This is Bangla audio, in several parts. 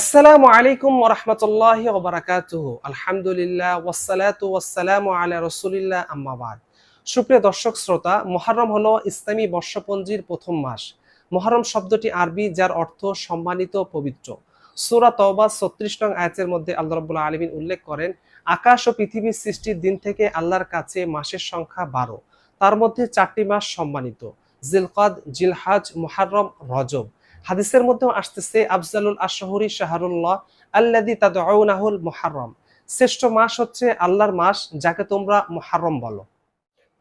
আসসালামু আলাইকুম ওরহমতুল্লাহ ওবরাকাতুহ আলহামদুলিল্লাহ ওয়াসালাতু ওয়াসালামু আলা রসুলিল্লাহ আম্মাবাদ সুপ্রিয় দর্শক, শ্রোতা মহরম হলো ইসলামী বর্ষপঞ্জির প্রথম মাস। মহরম শব্দটি আরবি, যার অর্থ সম্মানিত পবিত্র। সুরা তওবা ছত্রিশ নং আয়াতের মধ্যে আল্লাহ রব্বুল্লাহ আলমিন উল্লেখ করেন, আকাশ ও পৃথিবীর সৃষ্টির দিন থেকে আল্লাহর কাছে মাসের সংখ্যা বারো। তার মধ্যে চারটি মাস সম্মানিত। জিলকাদ, জিলহাজ, মুহাররম, রজব। হাদিসের মধ্যেও আসতেছে, আফজালুল আশহরি শাহরুল্লাহ আল্লাদি তাদউনাহুল মুহাররম। শ্রেষ্ঠ মাস হচ্ছে আল্লাহর মাস যাকে তোমরা মুহাররম বলো।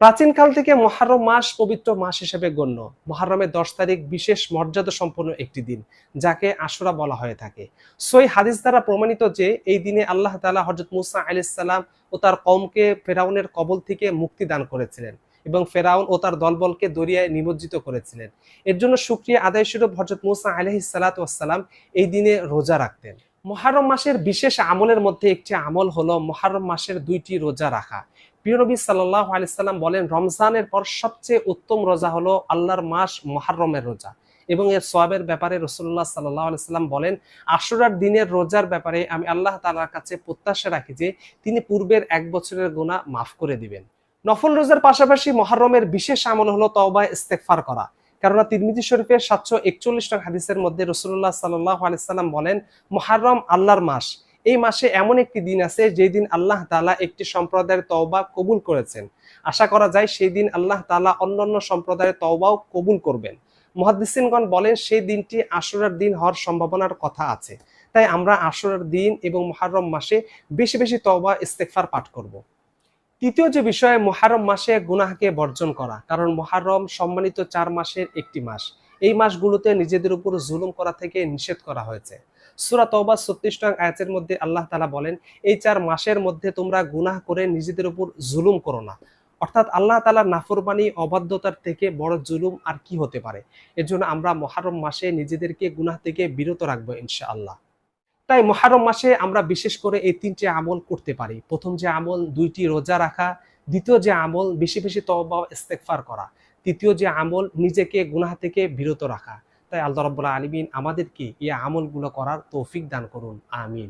প্রাচীনকাল থেকে মহারম মাস পবিত্র মাস হিসেবে গণ্য। মহারমের দশ তারিখ বিশেষ মর্যাদা সম্পন্ন একটি দিন, যাকে আশুরা বলা হয়ে থাকে। সই হাদিস দ্বারা প্রমাণিত যে, এই দিনে আল্লাহ তালা হজরত মুসা আলাইসাল্লাম ও তার কমকে ফেরাউনের কবল থেকে মুক্তি দান করেছিলেন। এবং ফেরাউন ও তার দলবলকে দরিয়ায় নিমজ্জিত করেছিলেন। এর জন্য সুক্রিয়া আদায় স্বরূপ হজরত মুসা আলহি সালাতাম এই দিনে রোজা রাখতেন। মহারম মাসের বিশেষ আমলের মধ্যে একটি আমল হলো মহারম মাসের দুইটি রোজা রাখা। প্রিয়নবী সাল্লাহ আলিয়াল্লাম বলেন, রমজানের পর সবচেয়ে উত্তম রোজা হলো আল্লাহর মাস মহারমের রোজা। এবং এর সোয়াবের ব্যাপারে রসুল্লাহ সাল্লাহ আলাইসাল্লাম বলেন, আশুরার দিনের রোজার ব্যাপারে আমি আল্লাহ তালার কাছে প্রত্যাশা রাখি যে তিনি পূর্বের এক বছরের গোনা মাফ করে দিবেন। নফল রোজার পাশাপাশি মহারমের বিশেষ আমল হলো তওবা ইস্তেকফার করা। কেননা তিরমিজি শরীফের সাতশো একচল্লিশ টাকা হাদিসের মধ্যে রসুল্লাহ সাল্লাহ আলাইসাল্লাম বলেন, মহারম আল্লাহর মাস। এই মাসে এমন একটি দিন আছে যেই দিন আল্লাহ তালা একটি সম্প্রদায়ের তওবা কবুল করেছেন। আশা করা যায় সেই দিন আল্লাহ তালা অন্যান্য সম্প্রদায়ের তওবাও কবুল করবেন। মহাদিসিনগণ বলেন, সেই দিনটি আশুরার দিন হওয়ার সম্ভাবনার কথা আছে। তাই আমরা আশুরার দিন এবং মহারম মাসে বেশি বেশি তওবা ইস্তেকফার পাঠ করব। তৃতীয় যে বিষয় মহারম মাসে গুনাহকে বর্জন করা। কারণ মহারম সম্মানিত চার মাসের একটি মাস। এই মাসগুলোতে নিজেদের উপর জুলুম করা থেকে নিষেধ করা হয়েছে। সুরা তওবা ছত্রিশ নং আয়াতের মধ্যে আল্লাহ তালা বলেন, এই চার মাসের মধ্যে তোমরা গুনাহ করে নিজেদের উপর জুলুম করো না। অর্থাৎ আল্লাহ তালা নাফরমানি, অবাধ্যতার থেকে বড় জুলুম আর কি হতে পারে? এর জন্য আমরা মহারম মাসে নিজেদেরকে গুনাহ থেকে বিরত রাখব ইনশাআল্লাহ। তাই মহারম মাসে আমরা বিশেষ করে এই তিনটি আমল করতে পারি। প্রথম যে আমল, দুইটি রোজা রাখা, দ্বিতীয় যে আমল, বেশি বেশি তবা ইস্তেকফার করা। তৃতীয় যে আমল, নিজেকে, গুনাহ থেকে বিরত রাখা। তাই আল্লাহ রব্বুল্লাহ আলমিন আমাদেরকে এই আমলগুলো করার তৌফিক দান করুন। আমিন।